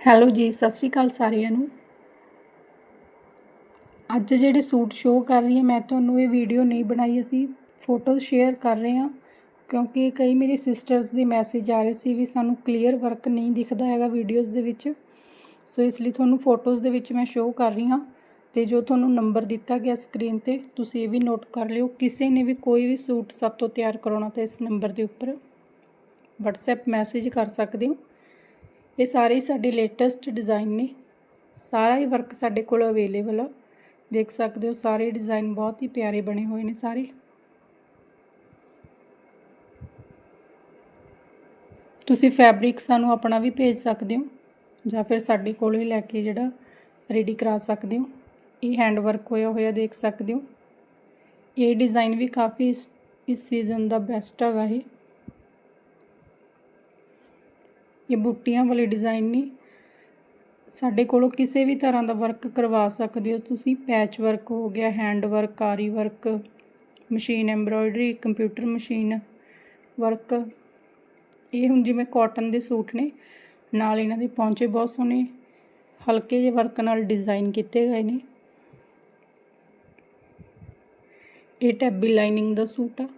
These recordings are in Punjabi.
ਹੈਲੋ ਜੀ, ਸਤਿ ਸ਼੍ਰੀ ਅਕਾਲ ਸਾਰਿਆਂ ਨੂੰ। ਅੱਜ ਜਿਹੜੇ ਸੂਟ ਸ਼ੋਅ ਕਰ ਰਹੀ ਹਾਂ, ਮੈਂ ਤੁਹਾਨੂੰ ਇਹ ਵੀਡੀਓ ਨਹੀਂ ਬਣਾਈ, ਅਸੀਂ ਫੋਟੋਜ਼ ਸ਼ੇਅਰ ਕਰ ਰਹੇ ਹਾਂ, ਕਿਉਂਕਿ ਕਈ ਮੇਰੇ ਸਿਸਟਰਸ ਦੇ ਮੈਸੇਜ ਆ ਰਹੇ ਸੀ ਵੀ ਸਾਨੂੰ ਕਲੀਅਰ ਵਰਕ ਨਹੀਂ ਦਿਖਦਾ ਹੈਗਾ ਵੀਡੀਓਜ਼ ਦੇ ਵਿੱਚ। ਸੋ ਇਸ ਲਈ ਤੁਹਾਨੂੰ ਫੋਟੋਜ਼ ਦੇ ਵਿੱਚ ਮੈਂ ਸ਼ੋਅ ਕਰ ਰਹੀ ਹਾਂ ਤੇ ਜੋ ਤੁਹਾਨੂੰ ਨੰਬਰ ਦਿੱਤਾ ਗਿਆ ਸਕਰੀਨ ਤੇ, ਤੁਸੀਂ ਇਹ ਵੀ ਨੋਟ ਕਰ ਲਿਓ। ਕਿਸੇ ਨੇ ਵੀ ਕੋਈ ਵੀ ਸੂਟ ਸਾਤੋਂ ਤਿਆਰ ਕਰਾਉਣਾ ਤਾਂ ਇਸ ਨੰਬਰ ਦੇ ਉੱਪਰ WhatsApp ਮੈਸੇਜ ਕਰ ਸਕਦੇ ਹੋ। ਇਹ ਸਾਰੇ ਸਾਡੇ ਲੇਟੈਸਟ ਡਿਜ਼ਾਈਨ ਨੇ। ਸਾਰਾ ਹੀ ਵਰਕ ਸਾਡੇ ਕੋਲ ਅਵੇਲੇਬਲ ਆ। ਦੇਖ ਸਕਦੇ ਹੋ, ਸਾਰੇ ਡਿਜ਼ਾਈਨ ਬਹੁਤ ਹੀ ਪਿਆਰੇ ਬਣੇ ਹੋਏ ਨੇ ਸਾਰੇ। ਤੁਸੀਂ ਫੈਬਰਿਕ ਸਾਨੂੰ ਆਪਣਾ ਵੀ ਭੇਜ ਸਕਦੇ ਹੋ, ਜਾਂ ਫਿਰ ਸਾਡੇ ਕੋਲ ਹੀ ਲੈ ਕੇ ਜਿਹੜਾ ਰੈਡੀ ਕਰਾ ਸਕਦੇ ਹੋ। ਇਹ ਹੈਂਡ ਵਰਕ ਹੋਇਆ ਹੋਇਆ ਦੇਖ ਸਕਦੇ ਹੋ। ਇਹ ਡਿਜ਼ਾਈਨ ਵੀ ਕਾਫੀ ਇਸ ਇਸ ਸੀਜ਼ਨ ਦਾ ਬੈਸਟ ਹੈਗਾ ਇਹ। ਇਹ ਬੂਟੀਆਂ ਵਾਲੇ ਡਿਜ਼ਾਈਨ ਨੇ। ਸਾਡੇ ਕੋਲੋਂ ਕਿਸੇ ਵੀ ਤਰ੍ਹਾਂ ਦਾ ਵਰਕ ਕਰਵਾ ਸਕਦੇ ਹੋ ਤੁਸੀਂ। ਪੈਚ ਵਰਕ ਹੋ ਗਿਆ ਹੈਂਡ ਵਰਕ ਆਰੀ work machine embroidery computer machine work ਇਹ ਹੁਣ ਜਿਵੇਂ ਕਾਟਨ ਦੇ ਸੂਟ ਨੇ, ਨਾਲ ਇਹਨਾਂ ਦੇ ਪੌਂਚੇ ਬਹੁਤ ਸੋਹਣੇ, ਹਲਕੇ ਜਿਹੇ ਵਰਕ ਨਾਲ ਡਿਜ਼ਾਈਨ ਕੀਤੇ ਗਏ ਨੇ। ਇਹ ਟੈਬੀ ਲਾਈਨਿੰਗ ਦਾ ਸੂਟ ਆ।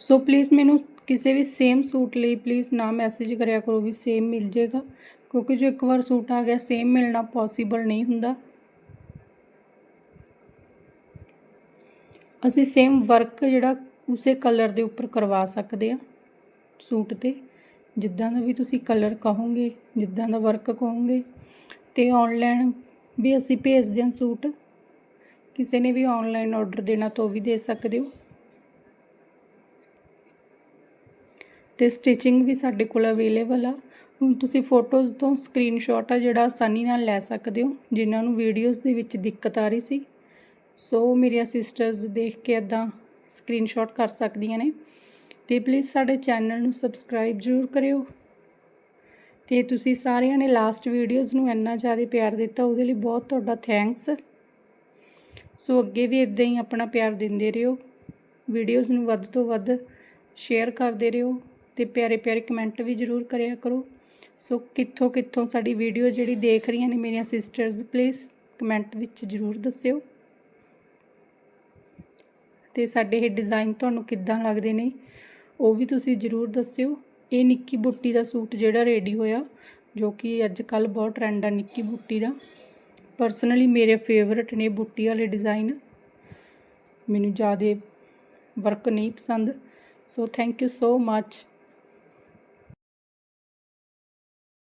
ਸੋ ਪਲੀਜ਼ ਮੈਨੂੰ ਕਿਸੇ ਵੀ ਸੇਮ ਸੂਟ ਲਈ ਪਲੀਜ਼ ਨਾ ਮੈਸੇਜ ਕਰਿਆ ਕਰੋ ਵੀ ਸੇਮ ਮਿਲ ਜੇਗਾ ਕਿਉਂਕਿ ਜੋ ਇੱਕ ਵਾਰ ਸੂਟ ਆ ਗਿਆ ਸੇਮ ਮਿਲਣਾ ਪੋਸੀਬਲ ਨਹੀਂ ਹੁੰਦਾ। ਅਸੀਂ ਸੇਮ ਵਰਕ ਜਿਹੜਾ ਉਸੇ ਕਲਰ ਦੇ ਉੱਪਰ ਕਰਵਾ ਸਕਦੇ ਆ ਸੂਟ ਤੇ। ਜਿੱਦਾਂ ਦਾ ਵੀ ਤੁਸੀਂ ਕਲਰ ਕਹੋਗੇ, ਜਿੱਦਾਂ ਦਾ ਵਰਕ ਕਹੋਗੇ। ਤੇ ਆਨਲਾਈਨ ਵੀ ਅਸੀਂ ਭੇਜਦੇ ਹਾਂ ਸੂਟ ਕਿਸੇ ਨੇ ਵੀ ਆਨਲਾਈਨ ਆਰਡਰ ਦੇਣਾ ਤਾਂ ਉਹ ਵੀ ਦੇ ਸਕਦੇ ਹੋ। ਤੇ ਸਟਿਚਿੰਗ ਵੀ ਸਾਡੇ ਕੋਲ ਅਵੇਲੇਬਲ ਆ। ਹੁਣ ਤੁਸੀਂ ਫੋਟੋਜ਼ ਤੋਂ ਸਕਰੀਨਸ਼ਾਟ ਆ ਜਿਹੜਾ ਆਸਾਨੀ ਨਾਲ ਲੈ ਸਕਦੇ ਹੋ, ਜਿਨ੍ਹਾਂ ਨੂੰ ਵੀਡੀਓਜ਼ ਦੇ ਵਿੱਚ ਦਿੱਕਤ ਆ ਰਹੀ ਸੀ। ਸੋ ਮੇਰੀਆਂ ਸਿਸਟਰਸ ਦੇਖ ਕੇ ਇਦਾਂ ਸਕਰੀਨਸ਼ਾਟ ਕਰ ਸਕਦੀਆਂ ਨੇ। ਤੇ ਪਲੀਜ਼ ਸਾਡੇ ਚੈਨਲ ਨੂੰ ਸਬਸਕ੍ਰਾਈਬ ਜ਼ਰੂਰ ਕਰਿਓ। ਤੇ ਤੁਸੀਂ ਸਾਰਿਆਂ ਨੇ ਲਾਸਟ ਵੀਡੀਓਜ਼ ਨੂੰ ਇੰਨਾ ਜ਼ਿਆਦਾ ਪਿਆਰ ਦਿੱਤਾ, ਉਹਦੇ ਲਈ ਬਹੁਤ ਤੁਹਾਡਾ ਥੈਂਕਸ ਸੋ ਅੱਗੇ ਵੀ ਇਦਾਂ ਹੀ ਆਪਣਾ ਪਿਆਰ ਦਿੰਦੇ ਰਹੋ। ਵੀਡੀਓਜ਼ ਨੂੰ ਵੱਧ ਤੋਂ ਵੱਧ ਸ਼ੇਅਰ ਕਰਦੇ ਰਹੋ। ਤੇ ਪਿਆਰੇ ਪਿਆਰੇ ਕਮੈਂਟ ਵੀ ਜ਼ਰੂਰ ਕਰਿਆ ਕਰੋ। ਸੋ ਕਿੱਥੋਂ ਕਿੱਥੋਂ ਸਾਡੀ ਵੀਡੀਓ ਜਿਹੜੀ ਦੇਖ ਰਹੀਆਂ ਨੇ ਮੇਰੀਆਂ ਸਿਸਟਰਸ ਪਲੀਜ਼ ਕਮੈਂਟ ਵਿੱਚ ਜ਼ਰੂਰ ਦੱਸਿਓ। ਤੇ ਸਾਡੇ ਇਹ ਡਿਜ਼ਾਈਨ ਤੁਹਾਨੂੰ ਕਿੱਦਾਂ ਲੱਗਦੇ ਨੇ, ਉਹ ਵੀ ਤੁਸੀਂ ਜ਼ਰੂਰ ਦੱਸਿਓ। ਇਹ ਨਿੱਕੀ ਬੁੱਟੀ ਦਾ ਸੂਟ ਜਿਹੜਾ ਰੈਡੀ ਹੋਇਆ, ਜੋ ਕਿ ਅੱਜ ਕੱਲ ਬਹੁਤ ਟ੍ਰੈਂਡ ਆ ਨਿੱਕੀ ਬੁੱਟੀ ਦਾ। ਪਰਸਨਲੀ ਮੇਰੇ ਫੇਵਰਿਟ ਨੇ ਬੁੱਟੀ ਵਾਲੇ ਡਿਜ਼ਾਈਨ ਮੈਨੂੰ ਜ਼ਿਆਦਾ ਵਰਕ ਨਹੀਂ ਪਸੰਦ। So thank you so much